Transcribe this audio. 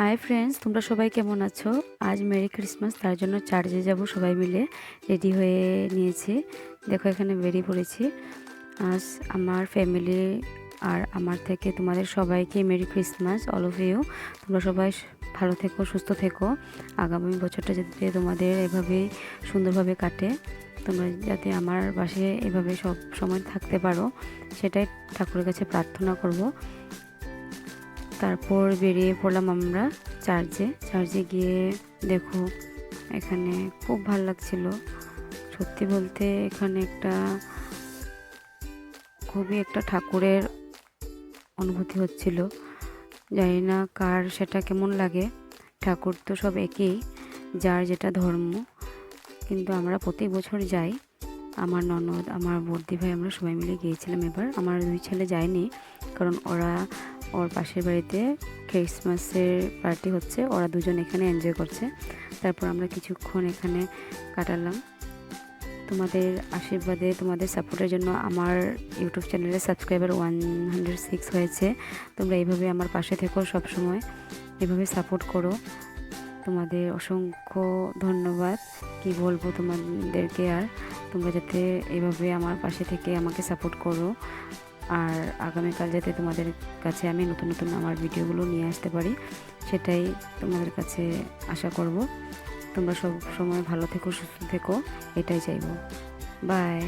Hi friends তোমরা সবাই কেমন আছো? আজ মেরি ক্রিসমাস তার জন্য চার্জে যাব সবাই মিলে। রেডি হয়ে নিয়েছি। দেখো, এখানে বেরিয়ে পড়েছি। আজ আমার ফ্যামিলি আর আমার থেকে তোমাদের সবাইকে merry Christmas all of you তোমরা সবাই ভালো থেকো, সুস্থ থেকো। আগামী বছরটা যাতে তোমাদের এভাবেই সুন্দরভাবে কাটে। তোমরা যাতে আমার পাশে এভাবে সব সময় থাকতে পারো, সেটাই ঠাকুরের কাছে প্রার্থনা করব। তারপর বেরিয়ে পড়লাম আমরা চার্চে। চার্চে গিয়ে দেখো এখানে খুব ভালো লাগছিল। সত্যি বলতে এখানে একটা খুবই একটা ঠাকুরের অনুভূতি হচ্ছিল। জানি না কার সেটা কেমন লাগে। ঠাকুর তো সব একই, যার যেটা ধর্ম। কিন্তু আমরা প্রতি বছর যাই। আমার ননদ, আমার বর্দি ভাই আমরা সবাই মিলে গিয়েছিলাম এবার। আমার দুই ছেলে যায়নি, কারণ ওরা ওর পাশের বাড়িতে ক্রিসমাসের পার্টি হচ্ছে, ওরা দুজন এখানে এনজয় করছে। তারপর আমরা কিছুক্ষণ এখানে কাটালাম। তোমাদের আশীর্বাদে, তোমাদের সাপোর্টের জন্য আমার ইউটিউব চ্যানেলে সাবস্ক্রাইবার ওয়ান হান্ড্রেড সিক্স হয়েছে। তোমরা এইভাবে আমার পাশে থেকো সবসময় এভাবে সাপোর্ট করো। তোমাদের অসংখ্য ধন্যবাদ। কি বলব তোমাদেরকে আর? তোমরা যাতে এভাবে আমার পাশে থেকে আমাকে সাপোর্ট করো। আর আগামীকাল যাতে তোমাদের কাছে আমি নতুন নতুন আমার ভিডিওগুলো নিয়ে আসতে পারি, সেটাই তোমাদের কাছে আশা করব। তোমরা সব সময় ভালো থেকো, সুস্থ থেকো, এটাই চাইব। বাই